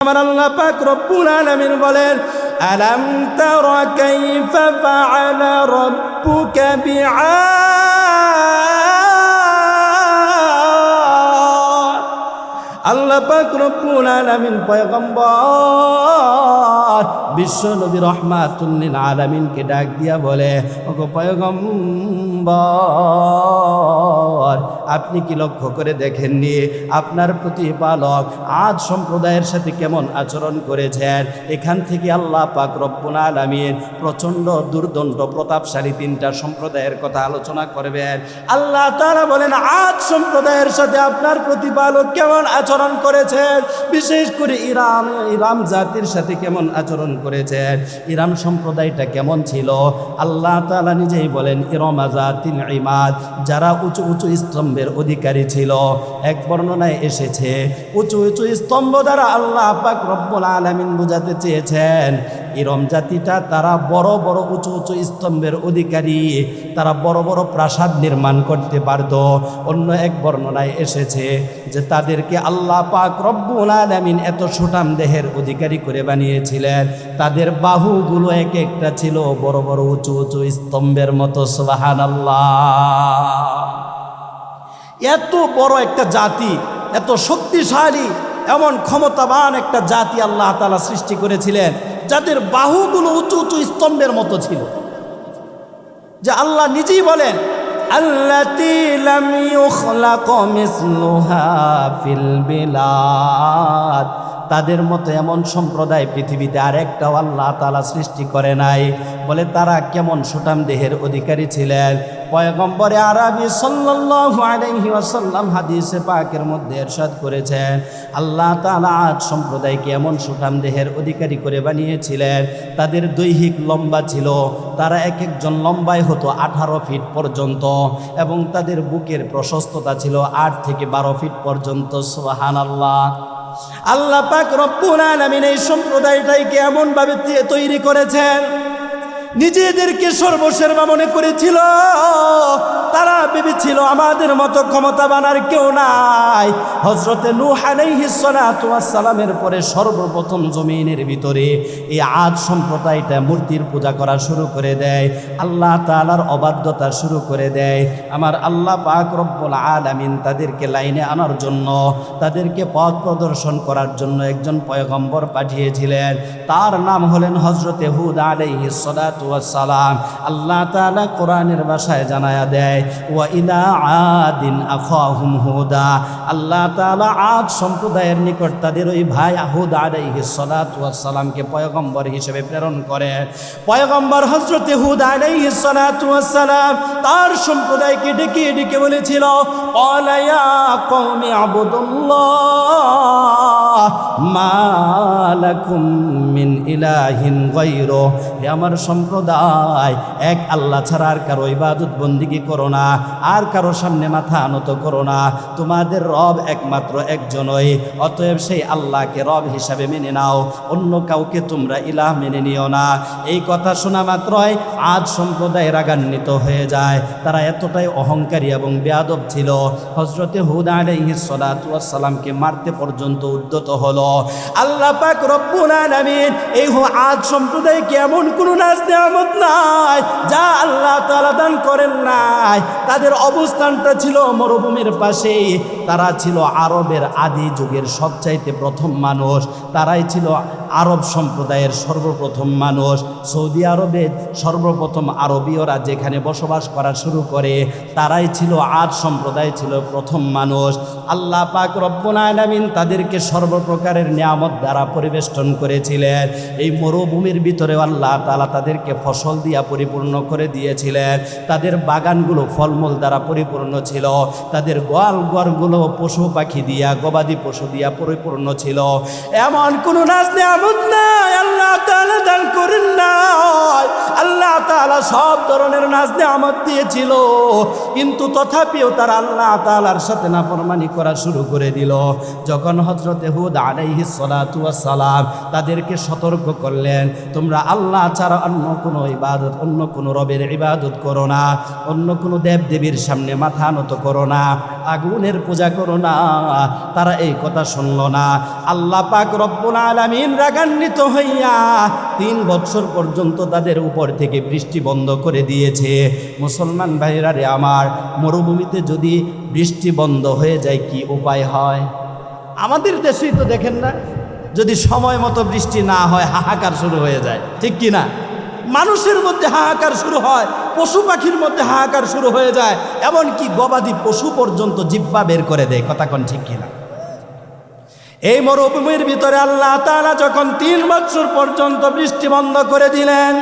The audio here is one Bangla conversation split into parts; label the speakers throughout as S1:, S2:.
S1: আমার আল্লাহ পাক রব্বুল আলামিন বলেন আলাম তারা কাইফা ফাআলা রাব্বুকা বিআদ আল্লাহ পাক রব্বুল আলামিন পয়গম্বর বিশ্ব নবী রহমাতুল লিল আলামিনকে ডাক দিয়া বলে, ওগো পয়গম্বর, আপনি কি লক্ষ্য করে দেখেননি? আপনার প্রতিপালক আজ সম্প্রদায়ের সাথে কেমন আচরণ করেছেন? এখান থেকে আল্লাহ পাক রব্বুল আলামিন প্রচণ্ড দুর্দণ্ড প্রতাপশালী তিনটা সম্প্রদায়ের কথা আলোচনা করবেন। আল্লাহ তারা বলেন, আজ সম্প্রদায়ের সাথে আপনার প্রতিপালক কেমন আচরণ করেছেন। বিশেষ করে ইরাম ইরাম জাতির সাথে কেমন আচরণ করেছেন? ইরাম সম্প্রদায়টা কেমন ছিল? আল্লাহ তালা নিজেই বলেন, ইরমা জাতিন ইমাদ, যারা উঁচু উঁচু স্তম্ভের অধিকারী ছিল। এক বর্ণনায় এসেছে, উঁচু উঁচু স্তম্ভ দ্বারা আল্লাহ পাক রব্বুল আলমিন বোঝাতে চেয়েছেন ইরম জাতিটা তারা বড় বড় উঁচু উঁচু স্তম্ভের অধিকারী। তারা বড় বড় প্রাসাদ নির্মাণ করতে পারত অন্য এক বর্ণনায় এসেছে যে তাদেরকে আল্লাহ পাক রব্বুল আলামিন এত সুটাম দেহের অধিকারী করে বানিয়েছিলেন। তাদের বাহুগুলো এক একটা ছিল বড় বড় উঁচু উঁচু স্তম্ভের মতো সুবাহান এত বড় একটা জাতি, এত শক্তিশালী, এমন ক্ষমতাবান একটা জাতি আল্লাহ তালা সৃষ্টি করেছিলেন। যাদের বাহুগুলো উঁচু উঁচু স্তম্ভের মতো ছিল। যে আল্লাহ নিজেই বলেন আল্লাতি তাদের মতো এমন সম্প্রদায় পৃথিবীতে আর একটাও আল্লাহ তালা সৃষ্টি করে নাই। বলে তারা কেমন সুটাম দেহের অধিকারী ছিলেন? পয়গম্বরে আরবি ওয়াসাল্লাম হাদিসে পাকের মধ্যে ইরশাদ করেছেন, আল্লাহ তালা আজ সম্প্রদায়কে এমন সুঠাম দেহের অধিকারী করে বানিয়েছিলেন। তাদের দৈহিক লম্বা ছিল, তারা এক একজন লম্বায় হতো আঠারো ফিট পর্যন্ত এবং তাদের বুকের প্রশস্ততা ছিল আট থেকে বারো ফিট পর্যন্ত সোহান আল্লাহ পাক রব্বুল আলামিন এই সম্প্রদায়টাকে এমন ভাবে তৈরি করেছেন। নিজেদেরকে সর্বসের্বা মনে করেছিল। তারা ভেবেছিল আমাদের মতো ক্ষমতা বানার কেউ নাই। হজরতে সালামের পরে সর্বপ্রথম জমিনের ভিতরে এই আজ সম্প্রদায়টা মূর্তির পূজা করা শুরু করে দেয়। আল্লাহ তালার অবাধ্যতা শুরু করে দেয়। আমার আল্লাহ পাক রব্বুল আলামিন তাদেরকে লাইনে আনার জন্য, তাদেরকে পথ প্রদর্শন করার জন্য একজন পয়গম্বর পাঠিয়েছিলেন। তার নাম হলেন হজরতে হুদ আলাইহিস সালাত সালাম। আল্লাহ তাআলা কোরআনের ভাষায় জানায়া দেয়, ওয়া ইলা আদিন আখাহুম হুদা। আল্লাহ তাআলা আদ সম্প্রদায়ের নিকট তাদের ওই ভাই আহুদ আলাইহিস সালাতু ওয়াস সালামকে পয়গম্বর হিসেবে প্রেরণ করে। পয়গম্বর হযরত হুদ আলাইহিস সালাতু ওয়াস সালাম তার সম্প্রদায়কে ডেকে ডেকে বলেছিল, ক্বালা ইয়া কওমি আবুদুল্লাহ। মিন ইলাহিন গায়রু হে আমার সম্প্রদায়, এক আল্লাহ ছাড়া আর কারও ইবাদত বন্দিগি করো না, আর কারও সামনে মাথা আনত করো না। তোমাদের রব একমাত্র একজনই, অতএব সেই আল্লাহকে রব হিসাবে মেনে নাও, অন্য কাউকে তোমরা ইলাহ মেনে নিও না। এই কথা শোনা মাত্রই আজ সম্প্রদায় রাগান্বিত হয়ে যায়। তারা এতটাই অহংকারী এবং বেয়াদব ছিল। হজরতে হুদ আলাইহিস সালাতু ওয়াস সালামকে মারতে পর্যন্ত উদ্যত হলো। আল্লাহ পাক রব্বুল আলামিন, এই আজ সম্প্রদায়কে এমন কোনো নাচতে নেয়ামত নাই যা আল্লাহ তাআলা দান করেন নাই। তাদের অবস্থানটা ছিল মরুভূমির পাশে। তারা ছিল আরবের আদি যুগের সবচাইতে প্রথম মানুষ। তারাই ছিল আরব সম্প্রদায়ের সর্বপ্রথম মানুষ। সৌদি আরবে সর্বপ্রথম আরবীয়রা যেখানে বসবাস করা শুরু করে, তারাই ছিল আজ সম্প্রদায় ছিল প্রথম মানুষ। আল্লাহ পাক রব্বুল আলামিন তাদেরকে সর্বপ্রকারের নিয়ামত দ্বারা পরিবেষ্টন করেছিলেন। এই মরুভূমির ভিতরে আল্লাহ তালা তাদেরকে ফসল দিয়া পরিপূর্ণ করে দিয়েছিলেন। তাদের বাগানগুলো ফলমূল দ্বারা পরিপূর্ণ ছিল। তাদের গোয়াল গোয়ালগুলো পশু পাখি দিয়া, গবাদি পশু দিয়া পরিপূর্ণ ছিল। এমন কোনো নাচ নিয়ামত নাই, আল্লাহ তাআলা দান করেন নাই। আল্লাহ তাআলা সব ধরনের নাচ নিয়ামত দিয়েছিল। কিন্তু তথাপিও তারা আল্লাহ তাআলার সাথে করা শুরু করে দিল। যখন হুদ আলাইহিস সালাতু সালাম তাদেরকে সতর্ক করলেন, তোমরা আল্লাহ ছাড়া অন্য কোনো ইবাদত, অন্য কোনো রবের ইবাদত করো না, অন্য কোনো দেব দেবীর সামনে মাথা নত করো না, আগুনের পূজা করো না, তারা এই কথা শুনল না। আল্লাহ পাক রব্বুল রাগান্বিত হইয়া তিন বছর পর্যন্ত তাদের উপর থেকে বৃষ্টি বন্ধ করে দিয়েছে। মুসলমান ভাইরা রে আমার, মরুভূমিতে যদি বৃষ্টি বন্ধ হয়ে যায় কি উপায় হয়? আমাদের দেশেই তো দেখেন না, যদি সময় মতো বৃষ্টি না হয়, হাহাকার শুরু হয়ে যায়। ঠিক কি না? মানুষের মধ্যে হাহাকার শুরু হয়, পশু পাখির মধ্যে হাহাকার শুরু হয়ে যায়, এমনকি গবাদি পশু পর্যন্ত জিব্বা বের করে দেয়। কথা কোন ঠিক কিনা এই মরুভূমির ভিতরে আল্লাহ তালা যখন তিন বছর পর্যন্ত বৃষ্টি বন্ধ করে দিলেন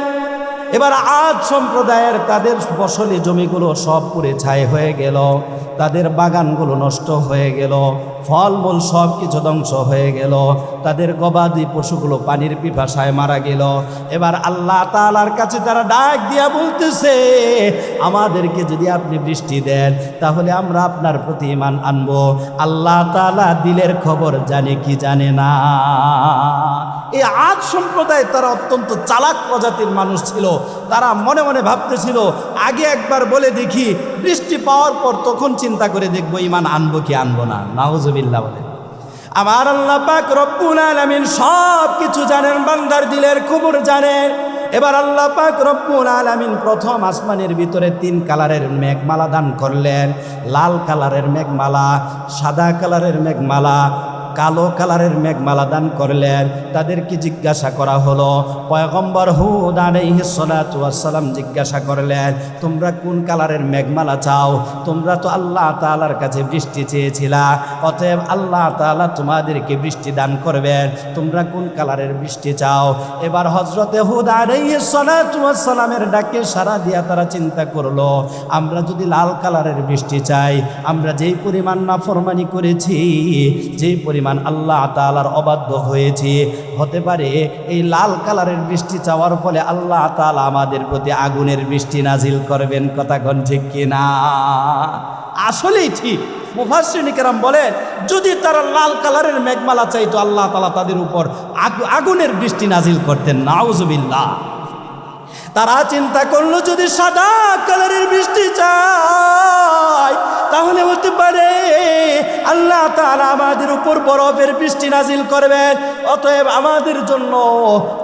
S1: এবার আজ সম্প্রদায়ের তাদের ফসলি জমিগুলো সব পুড়ে ছাই হয়ে গেল। তাদের বাগানগুলো নষ্ট হয়ে গেল। ফলমূল সব কিছু ধ্বংস হয়ে গেল। তাদের গবাদি পশুগুলো পানির পিপাসায় মারা গেল। এবার আল্লাহ তাআলার কাছে তারা ডাক দিয়া বলতেছে, আমাদেরকে যদি আপনি বৃষ্টি দেন, তাহলে আমরা আপনার প্রতি ইমান আনব। আল্লাহ তালা দিলের খবর জানে কি জানে না। এই আজ সম্প্রদায় তারা অত্যন্ত চালাক প্রজাতির মানুষ ছিল। তারা মনে মনে ভাবতেছিল, আগে একবার বলে দেখি, বৃষ্টি পাওয়ার পর তখন চিন্তা করে দেখব ইমান আনব কি আনব না। নাউজুবিল্লাহ বলে। আমার আল্লাহ পাক রব্বুল আলামিন সব কিছু জানেন, বান্দার দিলের খবর জানেন। এবার আল্লাহ পাক রব্বুল আলামিন প্রথম আসমানের ভিতরে তিন কালারের মেঘমালা দান করলেন। লাল কালারের মেঘমালা, সাদা কালারের মেঘমালা কালো কালারের মেঘমালা দান করলেন। তাদেরকে জিজ্ঞাসা করা হলো, পয়গম্বর হুদ আলাইহিস সালাতু ওয়াসসালাম জিজ্ঞাসা করলেন, তোমরা কোন কালারের মেঘমালা চাও? তোমরা তো আল্লাহ তাআলার কাছে বৃষ্টি চেয়েছিলা, অতএব আল্লাহ তাআলা তোমাদেরকে বৃষ্টি দান করবেন। তোমরা কোন কালারের বৃষ্টি চাও? এবার হজরতে হুদ আলাইহিস সালাতু ওয়াসসালামের ডাকে সারা দিয়া তারা চিন্তা করল, আমরা যদি লাল কালারের বৃষ্টি চাই, আমরা যেই পরিমাণ নাফরমানি করেছি, যেই পরিমাণ আল্লাহ তাআলার অবাধ্য হয়েছি। হতে পারে এই লাল কালারের বৃষ্টি চাওয়ার ফলে আল্লাহ তাআলা আমাদের প্রতি আগুনের বৃষ্টি নাজিল করবেন। কথা কোন ঠিক কিনা? আসলেই ঠিক। মুফাসিনিকেরাম বলেন, যদি তারা লাল কালারের মেঘমালা চাইতো, আল্লাহ তাআলা তাদের উপর আগুনের বৃষ্টি নাজিল করতেন। নাউজুবিল্লাহ। তারা চিন্তা করল যদি সাদা কালারের বৃষ্টি চাই তাহলে হতে পারে আল্লাহ তাআলা আমাদের উপর বরফের বৃষ্টি নাজিল করবেন। অতএব আমাদের জন্য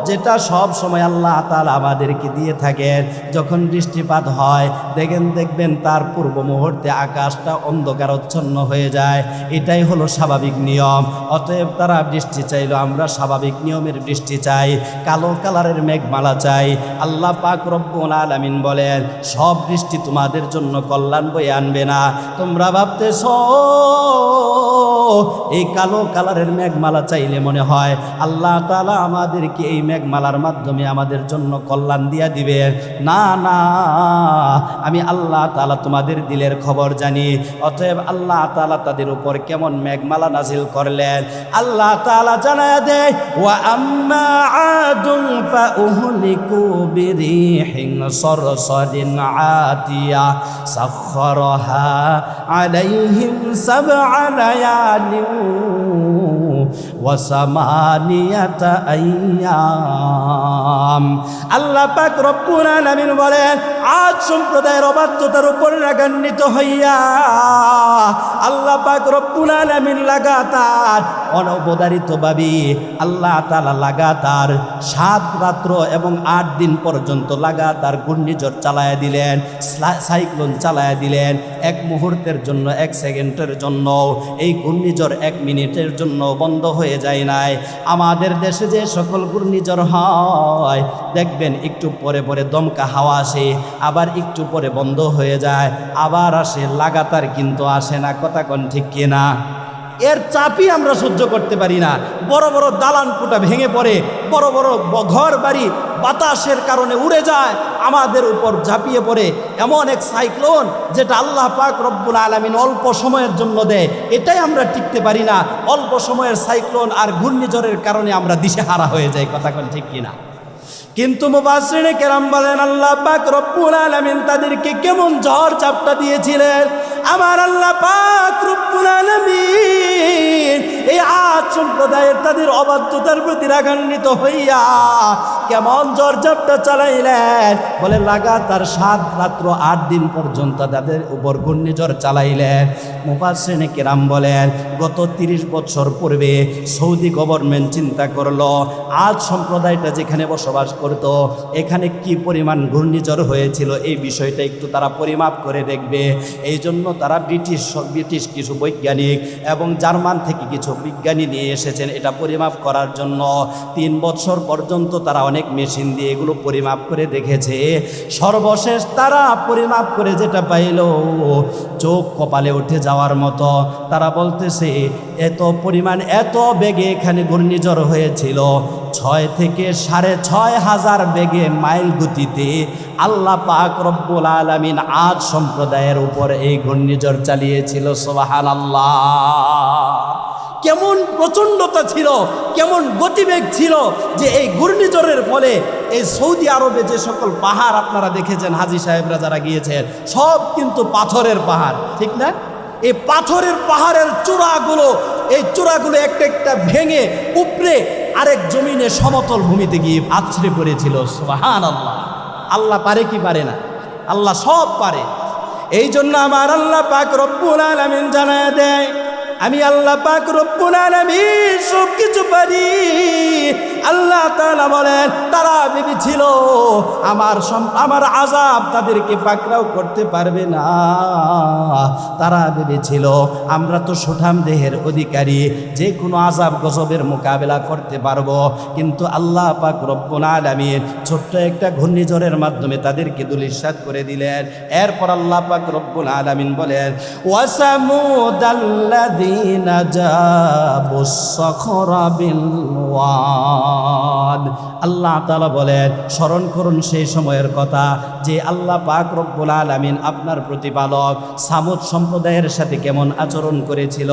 S1: যেটা সব সময় আল্লাহ তাআলা আমাদেরকে দিয়ে থাকেন, যখন বৃষ্টিপাত হয়, দেখেন, দেখবেন তার পূর্ব মুহূর্তে আকাশটা অন্ধকারচ্ছন্ন হয়ে যায়। এটাই হলো স্বাভাবিক নিয়ম। অতএব তারা বৃষ্টি চাইলো, আমরা স্বাভাবিক নিয়মের বৃষ্টি চাই, কালো কালারের মেঘমালা চাই। আল্লাহ পাক রব্বুল আলামিন বলেন সব বৃষ্টি তোমাদের জন্য কল্যাণ বয়ে আনবে না। তোমরা ভাবতেছ এই কালো কালারের মেঘমালা চাইলে মনে হয় আল্লাহ তালা আমাদেরকে এই মেঘমালার মাধ্যমে আমাদের জন্য কল্যাণ দিয়া দিবে। না না, আমি আল্লাহ তালা তোমাদের দিলের খবর জানি। অতএব আল্লাহ তালা তাদের উপর কেমন মেঘমালা নাজিল করলেন? আল্লাহ তালা জানা দেয় আম্মা ওয়া সামানিয়াতা আইয়াম। আল্লাহ পাক রব্বুল আলামিন বলেন, আজ সম্প্রদায়ের অবাধ্যতার উপর রাগান্বিত হইয়া আল্লাহ পাক রব্বুল আলামিন লাগাতার অনবদারিতভাবে আল্লাহ তাআলা লাগাতার সাত রাত্র এবং আট দিন পর্যন্ত লাগাতার ঘূর্ণিঝড় চালায়া দিলেন সাইক্লোন চালায়া দিলেন। এক মুহূর্তের জন্য, এক সেকেন্ডের জন্য, এই ঘূর্ণিঝড় এক মিনিটের জন্য বন্ধ হয়ে যায় নাই। আমাদের দেশে যে সকল ঘূর্ণিঝড় হয়, দেখবেন একটু পরে পরে দমকা হাওয়া আসে, আবার একটু পরে বন্ধ হয়ে যায়, আবার আসে, লাগাতার কিন্তু আসে না, কথা কন ঠিক কিনা? এর চাপই আমরা সহ্য করতে পারি না। বড় বড় দালান কোটা ভেঙে পড়ে, বড় বড় ঘর বাড়ি বাতাসের কারণে উড়ে যায়, আমাদের উপর ঝাঁপিয়ে পড়ে। এমন এক সাইক্লোন যেটা আল্লাহ পাক রব্বুল আলমিন অল্প সময়ের জন্য দেয়। এটাই আমরা টিকতে পারি না। অল্প সময়ের সাইক্লোন আর ঘূর্ণিঝড়ের কারণে আমরা দিশেহারা হয়ে যাই, কথা কোন ঠিক কিনা? কিন্তু মুবাসিনে কেরাম বলেন, আল্লাহ পাক রব্বুল আলামিন তাদেরকে কেমন ঝড় চাপটা দিয়েছিলেন? আমার আল্লাহ পাক রব্বুল আলামিন এই আজ সম্প্রদায়ের তাদের অবাধ্যতার প্রতি রাগান্বিত হইয়া কেমন জর্জরটা চালাইলেন? বলে লাগাতার সাত রাত্র আট দিন পর্যন্ত তাদের উপর ঘূর্ণিঝড় চালাইলেন। মুফাসিনে কেরাম বলেন, গত তিরিশ বছর পূর্বে সৌদি গভর্নমেন্ট চিন্তা করল, আজ সম্প্রদায়টা যেখানে বসবাস করত, এখানে কি পরিমাণ ঘূর্ণিঝড় হয়েছিল, এই বিষয়টা একটু তারা পরিমাপ করে দেখবে। এই জন্য তারা ব্রিটিশ ব্রিটিশ কিছু বৈজ্ঞানিক এবং জার্মান থেকে কিছু বিজ্ঞানী নিয়ে এসেছেন এটা পরিমাপ করার জন্য। তিন বছর পর্যন্ত তারা অনেক মেশিন দিয়ে এগুলো পরিমাপ করে দেখেছে। সর্বশেষ তারা পরিমাপ করে যেটা পাইল, চোখ কপালে উঠে যাওয়ার মতো। তারা বলতেছে, এত পরিমাণ, এত বেগে এখানে ঘূর্ণিঝড় হয়েছিল। ছয় থেকে সাড়ে ছয় হাজার বেগে মাইল গতিতে আল্লাহ পাক রব্বুল আলমিন আজ সম্প্রদায়ের উপর এই ঘূর্ণিঝড় চালিয়েছিল। সোবাহান আল্লাহ কেমন প্রচণ্ডতা ছিল, কেমন গতিবেগ ছিল যে এই ঘূর্ণিঝড়ের ফলে এই সৌদি আরবে যে সকল পাহাড় আপনারা দেখেছেন, হাজি সাহেবরা যারা গিয়েছেন, সব কিন্তু পাথরের পাহাড়, ঠিক না? এই পাথরের পাহাড়ের চূড়াগুলো, এই চূড়াগুলো একটা একটা ভেঙে উপরে আরেক জমিনে সমতল ভূমিতে গিয়ে আছড়ে পড়েছিল সোহান আল্লাহ আল্লাহ পারে কি পারে না? আল্লাহ সব পারে। এই জন্য আমার আল্লাহ পাক রব্বুল আলামিন জানায় দেয় আমি আল্লাহ পাক রব্বুল আলামিন সব কিছু পারি। আল্লাহ তাআলা বলেন, তারা ভেবেছিল আমার আমার আজাব তাদেরকে পাকড়াও করতে পারবে না। তারা ভেবেছিল আমরা তো সুঠাম দেহের অধিকারী, যে কোনো আজাব গজবের মোকাবেলা করতে পারব, কিন্তু আল্লাহ পাক রব্বুল আলামিন ছোট্ট একটা ঘূর্ণিঝড়ের মাধ্যমে তাদেরকে দুলিশাত করে দিলেন। এরপর আল্লাহ পাক রব্বুল আলামিন বলেন ওয়াসামুদাল্লাযীনা জাবুস সখরা বিল আল্লাহ তালা বলেন, স্মরণ করুন সেই সময়ের কথা যে আল্লাহ পাক রব্বুল আলামিন আপনার প্রতিপালক সামুদ সম্প্রদায়ের সাথে কেমন আচরণ করেছিল।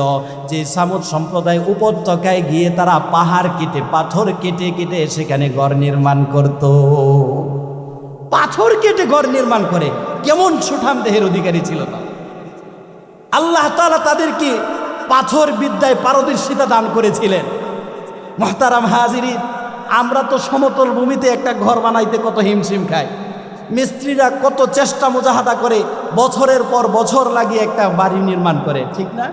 S1: যে সামুদ সম্প্রদায় উপত্যকায় গিয়ে তারা পাহাড় কেটে, পাথর কেটে কেটে সেখানে ঘর নির্মাণ করত। পাথর কেটে ঘর নির্মাণ করে, কেমন সুঠাম দেহের অধিকারী ছিল তারা। আল্লাহ তাআলা তাদেরকে পাথর বিদ্যায় পারদর্শিতা দান করেছিলেন। মহতারাম হাজিরি আমরা তো সমতল ভূমিতে একটা ঘর বানাইতে কত হিমশিম খাই। মিস্ত্রিরা কত চেষ্টা মুজাহাদা করে, বছরের পর বছর লাগিয়ে একটা বাড়ি নির্মাণ করে, ঠিক না?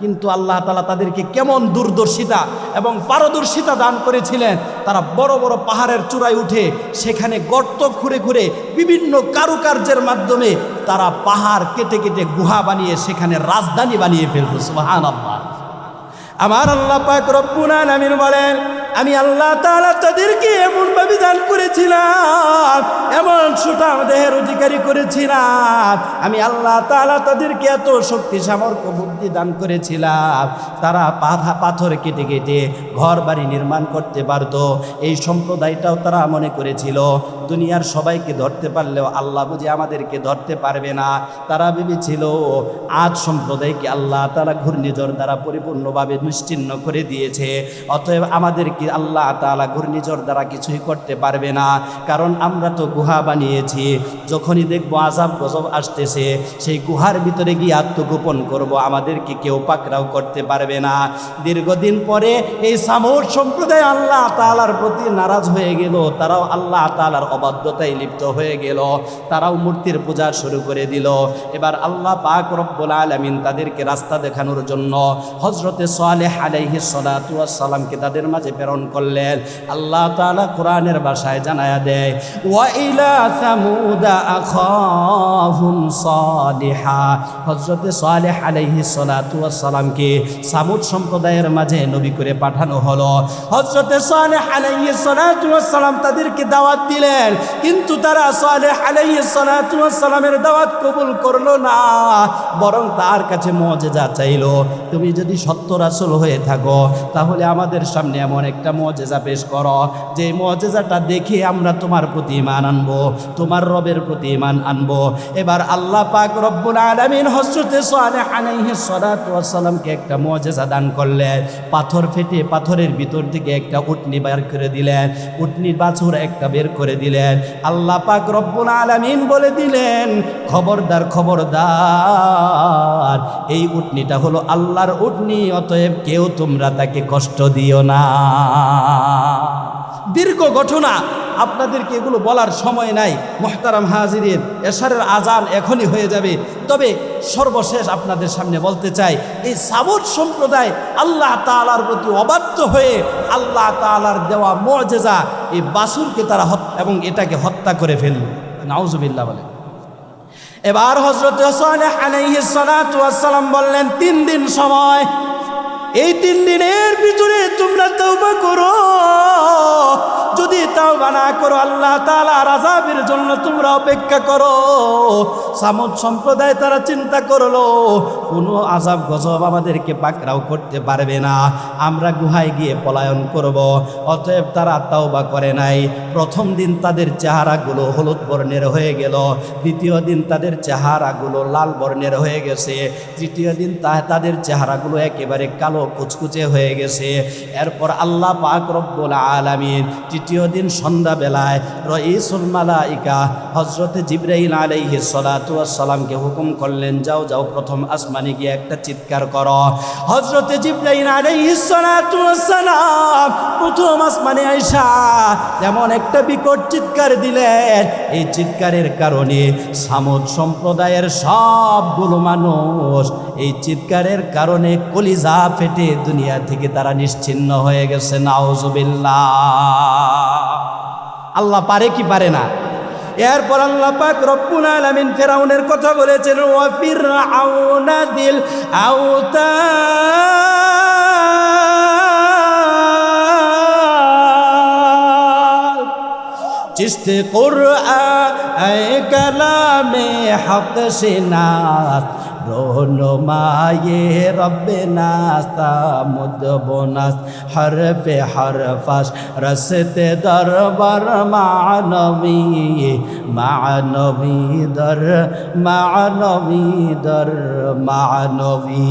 S1: কিন্তু আল্লাহ তালা তাদেরকে কেমন দূরদর্শিতা এবং পারদর্শিতা দান করেছিলেন, তারা বড় বড় পাহাড়ের চূড়ায় উঠে সেখানে গর্ত খুঁড়ে খুঁড়ে বিভিন্ন কারুকার্যের মাধ্যমে তারা পাহাড় কেটে কেটে গুহা বানিয়ে সেখানে রাজধানী বানিয়ে ফেলত সুবাহান আল্লাহ আমার আল্লাহ পাক রব্বুল আলামিন বলেন, আমি আল্লাহ তাআলা তাদেরকে এমন ভাবে দান করেছিলাম, এমন সুঠাম দেহের অধিকারী করেছিলাম। আমি আল্লাহ তাআলা তাদেরকে এত শক্তি, সামর্থ্য, বুদ্ধি দান করেছিলাম। তারা পাথা পাথর কেটে কেটে ঘর বাড়ি নির্মাণ করতে পারত। এই সম্প্রদায়টাও তারা মনে করেছিল। দুনিয়ার সবাইকে ধরতে পারলেও আল্লাহ বুঝে আমাদেরকে ধরতে পারবে না। তারা ভেবেছিল, আজ সম্প্রদায়কে আল্লাহ তারা ঘূর্ণিঝড় দ্বারা পরিপূর্ণভাবে নিশ্চিন্ন করে দিয়েছে। অতএব আমাদেরকে আল্লাহ তালা ঘূর্ণিঝড় দ্বারা কিছুই করতে পারবে না। কারণ আমরা তো গুহা বানিয়েছি, যখনই দেখব আজাব গজব আসতেছে, সেই গুহার ভিতরে গিয়ে আত্মগোপন করব, আমাদেরকে কেউ পাকড়াও করতে পারবে না। দীর্ঘদিন পরে এই সামর সম্প্রদায় আল্লাহ তালার প্রতি নারাজ হয়ে গেল, তারাও আল্লাহ তালার অবাধ্যতায় লিপ্ত হয়ে গেল। তারাও মূর্তির পূজা শুরু করে দিল। এবার আল্লাহ পাক রব্বুল আলামিন তাদেরকে রাস্তা দেখানোর জন্য হজরতে সালেহ আলাইহি সালামকে তাদের মাঝে প্রেরণ করলেন। আল্লাহ তাআলা কোরআনের ভাষায় জানায়া দেয়, ওয়া ইলা সামুদা আখাহুম সালিহা। হজরতে সালেহ আলাইহি সালামকে সামুদ সম্প্রদায়ের মাঝে নবী করে পাঠানো হলো। হজরতে সালেহ আলাইহি সালাম তাদেরকে দাওয়াত দিলেন। কিন্তু তারা সালেহ আলাইহি সালাতু দাওয়াত কবুল করল না, বরং তার কাছে মজেজা চাইলো। তুমি যদি সত্য রাসূল হয়ে থাকো, তাহলে আমাদের সামনে এমন একটা মজেজা পেশ করো, যে মজেজাটা দেখে আমরা তোমার প্রতি ইমান আনব, তোমার রবের প্রতি ইমান আনব। এবার আল্লাহ পাক রব্বুল আলামিন হযরতে সালেহ আলাইহিস সালাতু ওয়াস সালামকে একটা মজেজা দান করলেন। পাথর ফেটে পাথরের ভিতর থেকে একটা উটনি বের করে দিলেন। উটনি বাছুর একটা বের করে দিলেন। দিলেন। আল্লাহ পাক রব্বুল আলামিন বলে দিলেন, খবরদার খবরদার, এই উটনিটা হলো আল্লাহর উটনি, অতএব কেউ তোমরা তাকে কষ্ট দিও না। দীর্ঘ ঘটনা। আপনাদেরকে এগুলো বলার সময় নাই। মোহতারাম হাজিরের এশারের আজান এখনই হয়ে যাবে। তবে সর্বশেষ আপনাদের সামনে বলতে চাই, এই সাবর সম্প্রদায় আল্লাহ তালার প্রতি অবাধ্য হয়ে আল্লাহ তালার দেওয়া মজেজা, এই বাসুরকে তারা এবং এটাকে হত্যা করে ফেলল। নাউজুবিল্লাহ বলে। এবার হজরত সালাম বললেন, তিন দিন সময় এই তিন দিনের ভিতরে তোমরা তওবা করো। যদি তাওবা না করো, আল্লাহ তাআলা আযাবের জন্য তোমরা অপেক্ষা করো। সামুদ সম্প্রদায় তারা চিন্তা করল, কোনো আজাব গজব আমাদেরকে পাকড়াও করতে পারবে না। আমরা গুহায় গিয়ে পলায়ন করব, অতএব তারা তাও বা করে নাই। প্রথম দিন তাদের চেহারাগুলো হলুদ বর্ণের হয়ে গেল, দ্বিতীয় দিন তাদের চেহারাগুলো লাল বর্ণের হয়ে গেছে, তৃতীয় দিন তাদের চেহারাগুলো একেবারে কালো কুচকুচে হয়ে গেছে। এরপর আল্লাহ পাক রব্বুল আলামিন তৃতীয় দিন সন্ধ্যাবেলায় রইসুল মালাইকা হজরতে জিব্রাইল আলাইহি সালাতু সালামকে হুকুম করলেন, যাও যাও, প্রথম আসমানে গিয়ে একটা চিৎকার করো। হজরতে জিব্রাইল আলাইহি সালাতু সালাম প্রথম আসমানে আইসা এমন একটা বিকট চিৎকার দিলেন। এই চিৎকারের কারণে সামুদ সম্প্রদায়ের সবগুলো মানুষ এই চিৎকারের কারণে কলিজা ফেটে দুনিয়া থেকে তারা নিশ্চিন্ন হয়ে গেছে আল্লাহ পারে কি পারে না? এরপর আল্লাহ পাক রব্বুল আলামিন ফেরাউনের কথা বলেছেন, ওয়া ফিরআউনা দিল আউতা চিস্ত কালামে হক সিনাস রোনমায়ে রব্বে নাস তামুদ বোনাস হরফে হরফাস, রসতে দরবার মানবী মানবী দর মানবী দর, মানবী।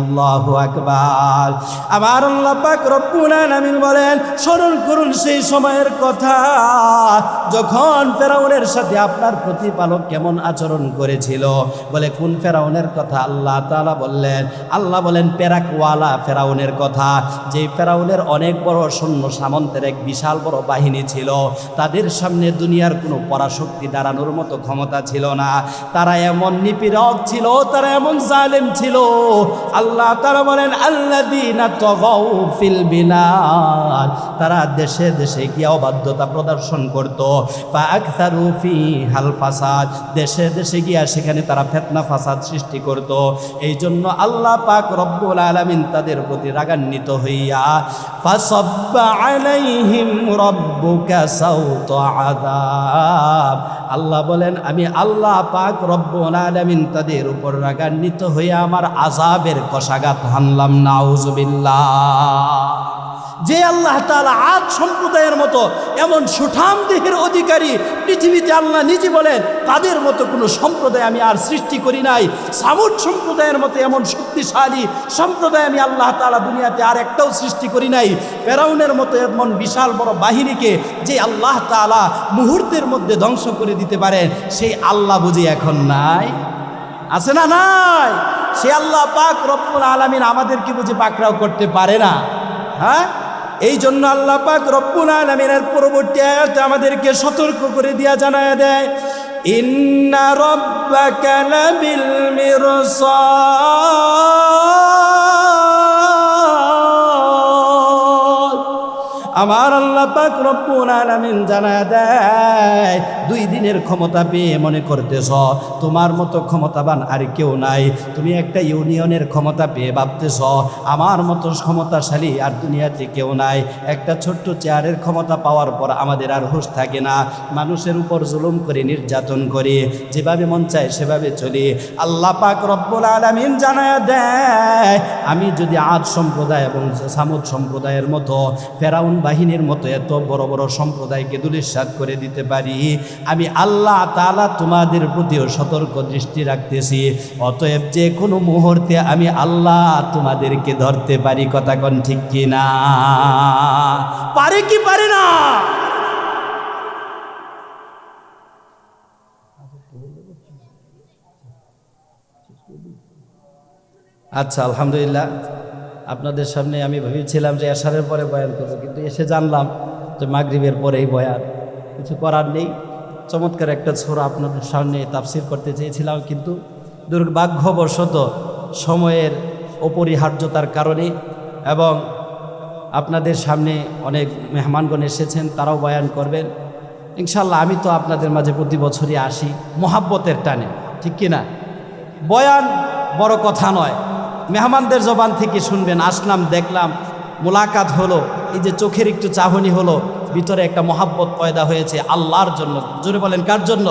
S1: আল্লাহু আকবার। আমার আল্লাহ পাক রব্বুল আলামিন বলেন, স্মরণ করুন সেই সময়ের কথা, যখন ফেরাউনের সাথে আপনার প্রতিপালক কেমন আচরণ করেছিল? বলে, কোন ফেরাউনের কথা আল্লাহ তালা বললেন। আল্লাহ বলেন, পেরাকওয়ালা ফেরাউনের কথা। যে ফেরাউনের অনেক বড় সৈন্য সামন্তের এক বিশাল বড় বাহিনী ছিল, তাদের সামনে দুনিয়ার কোনো পরাশক্তি দাঁড়ানোর মতো ক্ষমতা ছিল না। তারা এমন নিপীড়ক ছিল, তারা এমন জালেম ছিল। আল্লাহ তারা বলেন ফিল বিলাদ। তারা দেশে দেশে গিয়ে অবাধ্যতা প্রদর্শন করত। ফাআকথারু ফিহাল ফাসাদ। দেশে দেশে গিয়া সেখানে তারা ফিতনা ফাসাদ সৃষ্টি করত। এই জন্য আল্লাহ পাক রব্বুল আলামিন তাদের প্রতি রাগান্বিত হইয়া আযাব। আল্লাহ বলেন, আমি আল্লাহ পাক রব্বুল আলামিন তাদের উপর রাগান্বিত হইয়া আমার আযাবের কষাঘাত হানলাম, নাউজুবিল্লাহ। যে আল্লাহ তাআলা আজ সম্প্রদায়ের মতো এমন সুঠাম দেহের অধিকারী পৃথিবীতে আল্লাহ নিজে বলেন, তাদের মতো কোনো সম্প্রদায় আমি আর সৃষ্টি করি নাই। সামুদ সম্প্রদায়ের মতো এমন শক্তিশালী সম্প্রদায় আমি আল্লাহ তাআলা দুনিয়াতে আর একটাও সৃষ্টি করি নাই। ফেরাউনের মতো এমন বিশাল বড় বাহিনীকে যে আল্লাহ তাআলা মুহূর্তের মধ্যে ধ্বংস করে দিতে পারেন সেই আল্লাহ বুঝি এখন নাই। আছে না নাই? সে আল্লাহ পাক রব্বুল আলামিন আমাদেরকে বুঝি পাকড়াও করতে পারে না। হ্যাঁ? এই জন্য আল্লাহ পাক রব্বুল আলামিনের পরবর্তী আয়াতে আমাদেরকে সতর্ক করে দিয়া জানায় দেয়, ইন্না রব্বাকা লাবিল আমার আল্লাহ পাক রব্বুল আলামিন জানায় দেয় দুই দিনের ক্ষমতা পেয়ে মনে করতেছ, তোমার মতো ক্ষমতাবান আর কেউ নাই। তুমি একটা ইউনিয়নের ক্ষমতা পেয়ে ভাবতেছ, আমার মতো ক্ষমতাশালী আর দুনিয়াতে কেউ নাই। একটা ছোট্ট চেয়ারের ক্ষমতা পাওয়ার পর আমাদের আর হুঁশ থাকে না। মানুষের উপর জুলুম করে, নির্যাতন করে, যেভাবে মন চায় সেভাবে চলি। আল্লাহ পাক রব্বুল আলামিন জানায় দেয়, আমি যদি আজ সম্প্রদায় এবং সামুদ সম্প্রদায়ের মতো, ফেরাউন বাহিনীর মতো এত বড় বড় সম্প্রদায়কে দুলিশ্বাদ করে দিতে পারি আমি আল্লাহ তালা তোমাদের প্রতিও সতর্ক দৃষ্টি রাখতেছি। অতএব যে কোনো মুহূর্তে আমি আল্লাহ তোমাদেরকে ধরতে পারি, কথা কন ঠিক কিনা? পারে কি পারে না? আচ্ছা আলহামদুলিল্লাহ। আপনাদের সামনে আমি ভেবেছিলাম যে এসারের পরে বয়ান করব, কিন্তু এসে জানলাম যে মাগরীবের পরেই বয়ান। কিছু করার নেই। চমৎকার একটা ছোড়া আপনাদের সামনে তাফসির করতে চেয়েছিলাম, কিন্তু দুর্ভাগ্যবশত সময়ের অপরিহার্যতার কারণে এবং আপনাদের সামনে অনেক মেহমানগণ এসেছেন, তারাও বয়ান করবেন। ইনশাল্লাহ আমি তো আপনাদের মাঝে প্রতি বছরই আসি, মোহাব্বতের টানে, ঠিক কি না বয়ান বড় কথা নয়, মেহমানদের জবান থেকে শুনবেন, আসলাম, দেখলাম, মোলাকাত হলো, এই যে চোখের একটু চাহনি হলো ভিতরে একটা মহাব্বত পয়দা হয়েছে আল্লাহর জন্য। জোরে বলেন, কার জন্য?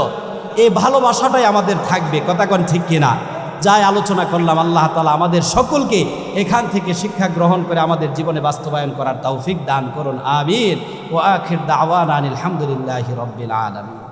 S1: এই ভালোবাসাটাই আমাদের থাকবে, কথা কন ঠিক কিনা? যাই আলোচনা করলাম, আল্লাহ তালা আমাদের সকলকে এখান থেকে শিক্ষা গ্রহণ করে আমাদের জীবনে বাস্তবায়ন করার তৌফিক দান করুন আমির ও আখির দাওয়ান আনিল আলহামদুলিল্লাহ রব্বিল আলমিন।